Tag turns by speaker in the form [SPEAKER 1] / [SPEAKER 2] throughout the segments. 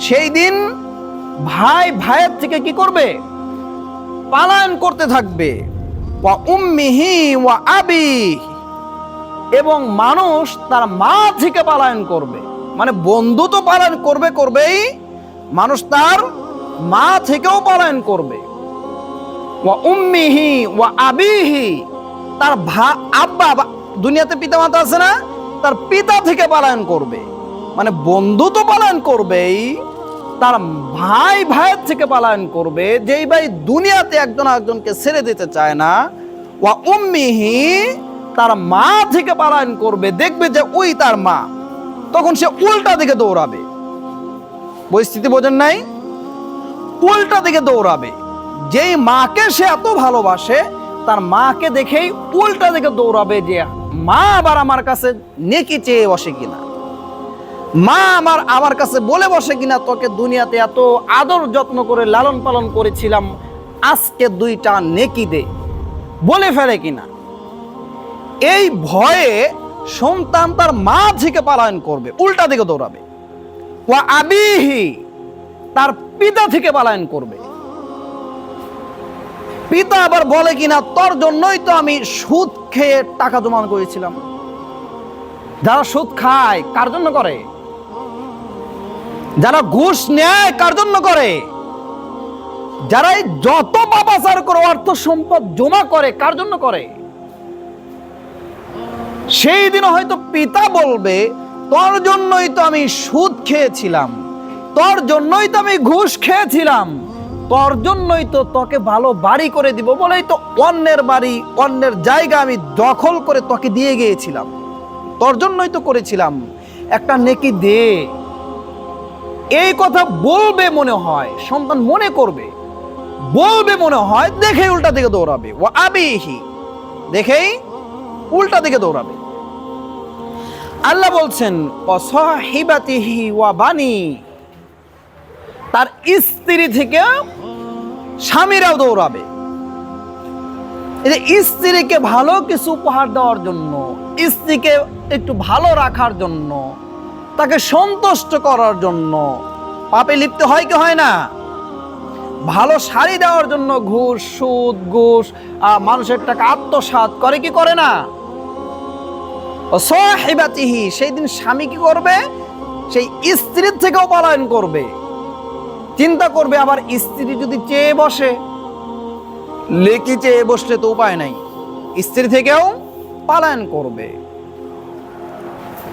[SPEAKER 1] সেই দিন ভাই ভাইয়ের থেকে কি করবে? পালায়ন করতে থাকবে। এবং মানুষ তার মা থেকে পালায়ন করবে। মানে বন্ধু তো পালায়ন করবে করবেই, মানুষ তার মা থেকেও পালায়ন করবে। উম্মিহি ওয়া আবিহি। তার ভা, আব্বা দুনিয়াতে পিতা মাতা আছে না? তার পিতা থেকে পালায়ন করবে। মানে বন্ধু তো পালায়ন করবেই, তার ভাই ভাইয়ের থেকে পালায়ন করবে, যেই ভাই দুনিয়াতে একজন একজনকে ছেড়ে দিতে চায় না, ওয়া উম্মিহি তার মা থেকে পালায়ন করবে, দেখবে যে ওই তার মা, তখন সে উল্টা দিকে দৌড়াবে। পরিস্থিতি বোঝেন নাই? উল্টা দিকে দৌড়াবে। যেই মাকে সে এত ভালোবাসে, তার মাকে দেখেই উল্টা দিকে দৌড়াবে যে মা আবার আমার কাছে নেকি চেয়ে বসে কিনা? মা আমার আমার কাছে বলে বসে কিনা? তোকে দুনিয়াতে এত আদর যত্ন করে লালন পালন করেছিলাম, আজকে দুইটা নেকি দে। বলে ফেলে কিনা? এই ভয়ে সন্তান তার মা থেকে পালায়ন করবে, উল্টা দিকে দৌড়াবে। ওয়া আবিহি তার পিতা থেকে পালায়ন করবে। পিতা আবার বলে কিনা, তোর জন্যই তো আমি সুদ খেয়ে টাকা জমান করেছিলাম। যারা সুদ খায়, কার জন্য করে? যারা ঘুষ নেয়, কার জন্য করে? যারা যত পাপাচার করে, অর্থ সম্পদ জমা করে, কার জন্য করে? সেই দিন হয়তো পিতা বলবে, তোর জন্যই তো আমি সুদ খেয়েছিলাম, তোর জন্যই তো আমি ঘুষ খেয়েছিলাম। তোর জন্যই তো তোকে ভালো বাড়ি করে দিব বলেই তো অন্যের বাড়ি, অন্যের জায়গা আমি দখল করে তোকে দিয়ে গিয়েছিলাম। তোর জন্যই তো করেছিলাম। একটা নেকি দে। এই কথা বলবে মনে হয়, সন্তান মনে করবে। বলবে মনে হয়, দেখে উল্টা দিকে দৌড়াবে। ও আবিহি। দেখেই উল্টা দিকে দৌড়াবে। আল্লাহ বলছেন অসহিবাতিহি ওয়া বানি। তার স্ত্রী থেকে স্বামীরাও দৌড়াবে। স্ত্রীকে ভালো কিছু উপহার দেওয়ার জন্য, স্ত্রীকে একটু ভালো রাখার জন্য, তাকে সন্তুষ্ট করার জন্য, পাপে লিপ্ত হয় কি হয় না? ভালো শাড়ি দেওয়ার জন্য ঘুষ, সুদ, ঘুষ মানুষের টাকা আত্মসাৎ করে কি করে না? সেই দিন স্বামী কি করবে? সেই স্ত্রীর থেকেও পলায়ন করবে। চিন্তা করবে আবার স্ত্রী যদি চেয়ে বসে। লেকি চেয়ে বসলে তো উপায় নাই। স্ত্রী থেকেও পালায়ন করবে।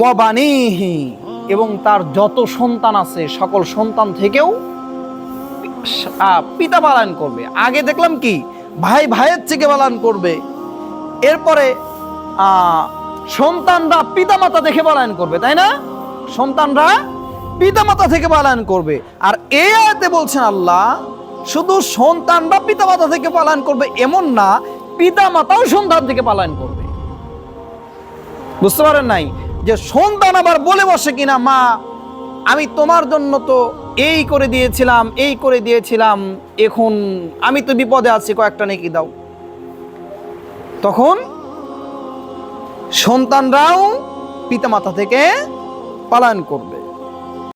[SPEAKER 1] পবানিহি এবং তার যত সন্তান আছে, সকল সন্তান থেকেও পিতা পালায়ন করবে। আগে দেখলাম কি, ভাই ভাইয়ের থেকে পালায়ন করবে। এরপরে সন্তানরা পিতামাতা দেখে পালায়ন করবে, তাই না? সন্তানরা পিতামাতা থেকে পালায়ন করবে। আর এই আয়াতে বলছেন আল্লাহ, শুধু সন্তানরা পিতামাতা থেকে পালায়ন করবে এমন না, পিতামাতাও সন্তান থেকে পালায়ন করবে। বুঝতে পারেন নাই? যে সন্তান আবার বলে বসে কিনা, মা, আমি তোমার জন্য তো এই করে দিয়েছিলাম, এই করে দিয়েছিলাম, এখন আমি তো বিপদে আছি, কয়েকটা নেকি দাও। তখন সন্তানরাও পিতামাতা থেকে পালায়ন করবে।